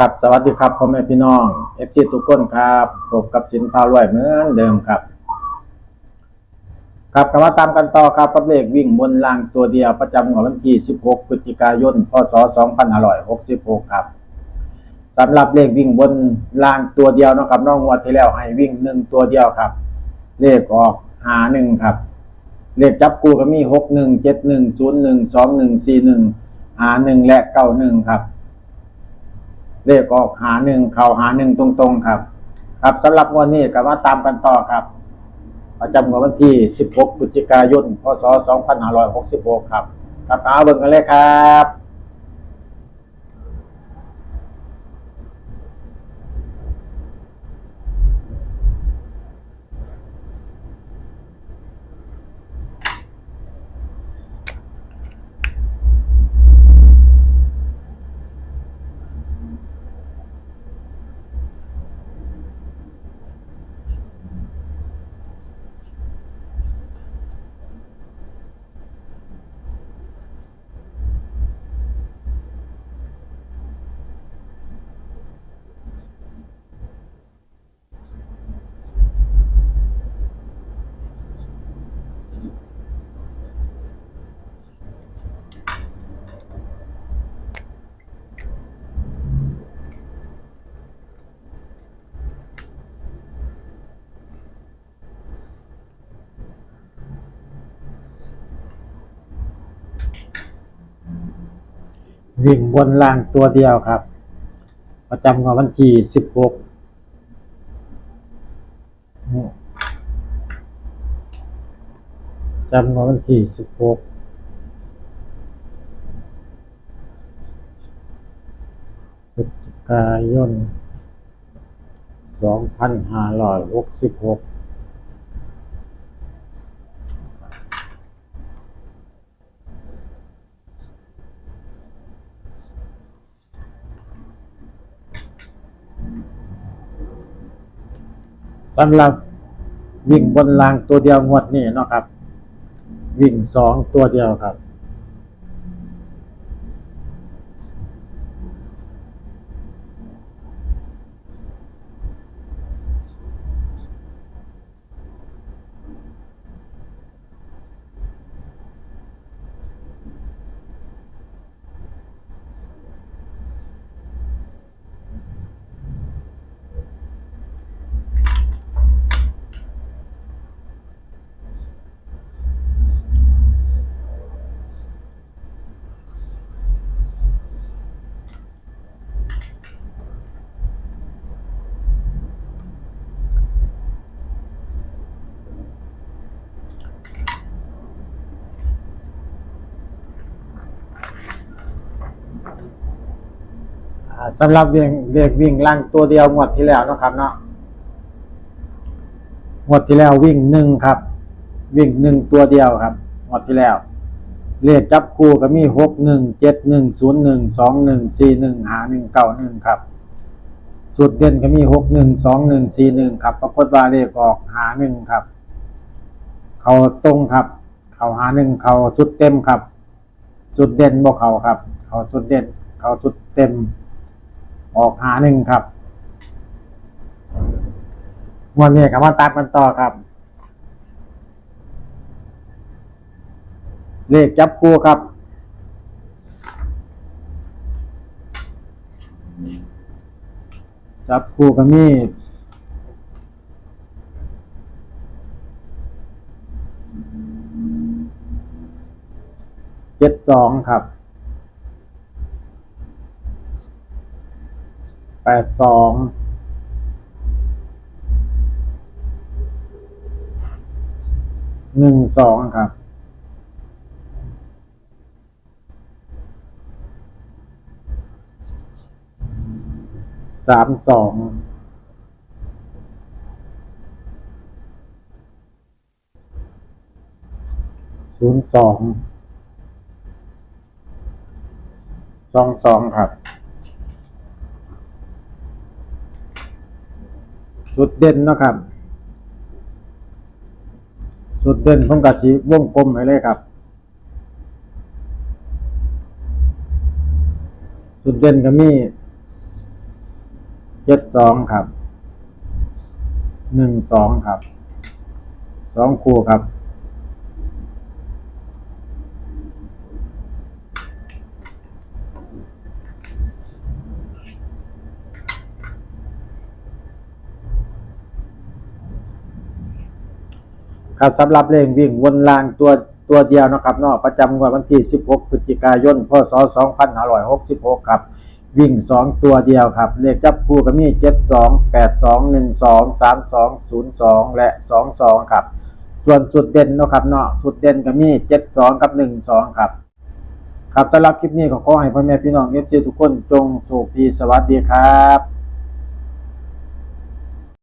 ครับสวัสดีครับพ่อแม่พี่น้องเอฟซีทุกคนครับพบกับสินพาวรวยเหมือนเดิมครับ ครับกลับมาตามกันต่อครับกับเลขวิ่งบนรางตัวเดียวประจำของวันที่ 16 พฤศจิกายน พศ 2566 ครับสำหรับเลขวิ่งบนรางตัวเดียวนะครับน้องงวที่แล้วให้วิ่งหนึ่งตัวเดียวครับ เลขออกหาหนึ่งครับ เลขจับกูก็มีหกหนึ่งเจ็ดหนึ่งศูนย์หนึ่งสองหนึ่งสี่หนึ่งหาหนึ่งและเก้าหนึ่งครับ เลขออกหาหนึ่งเข่าหาหนึ่งตรงๆครับ ครับสำหรับวันนี้ก็มาตามกันต่อครับ ประจำวันที่ 16พฤศจิกายน พศ 2566 ครับครับเอาเบิ่งกันเลยครับ วิ่งบนล่างตัวเดียวครับ ประจำของวันที่สิบหกจำของวันที่สิบหกพฤศจิกายนสองพันห้าร้อยหกสิบหก สำหรับวิ่งบนรางตัวเดียวงวดนี้เนาะครับ วิ่งสองตัวเดียวครับ สำหรับวิ่งเรียกวิ่งล่างตัวเดียวงวดที่แล้วนะครับเนาะงวดที่แล้ววิ่งหนึ่งครับ วิ่งหนึ่งตัวเดียวครับงวดที่แล้ว เลขจับคู่ก็มีหกหนึ่งเจ็ดหนึ่งศูนย์หนึ่งสองหนึ่งสี่หนึ่งหาหนึ่งเก้าหนึ่งครับสุดเด่นก็มีหกหนึ่งสองหนึ่งสี่หนึ่งครับ ปรากฏว่าเลขออกหาหนึ่งครับ เขาตรงครับ เขาหาหนึ่งเขาชุดเต็มครับ จุดเด่นบ่เขาครับ เขาจุดเด่นเขาจุดเต็ม ออกหาหนึ่งครับวันนี้กับว่าตัดมันต่อครับ เลขจับคู่ครับจับคู่ก็มีเจ็ดสองครับ แปดสองหนึ่งสองครับสามสองศูนย์สองสองสองครับ สุดเด่นนะครับ สุดเด่นผมกะสีวงกลมให้เลยครับ สุดเด่นก็มีเจ็ดสองครับหนึ่งสองครับสองคู่ครับ ครับสำหรับเลขวิ่งวนลางตัวตัวเดียวนะครับเนาะประจำงวดวันที่ 16 พฤศจิกายน พศ 2566 ครับ วิ่ง 2 ตัวเดียวครับ เลขจับคู่ก็มี 72 82 12 32 02 และ 22 ครับ ส่วนสุดเด่นนะครับเนาะสุดเด่นก็มี 72 กับ 12 ครับ ครับสำหรับคลิปนี้ก็ขอให้พ่อแม่พี่น้องเอฟซีทุกคนจงโชคดีสวัสดีครับ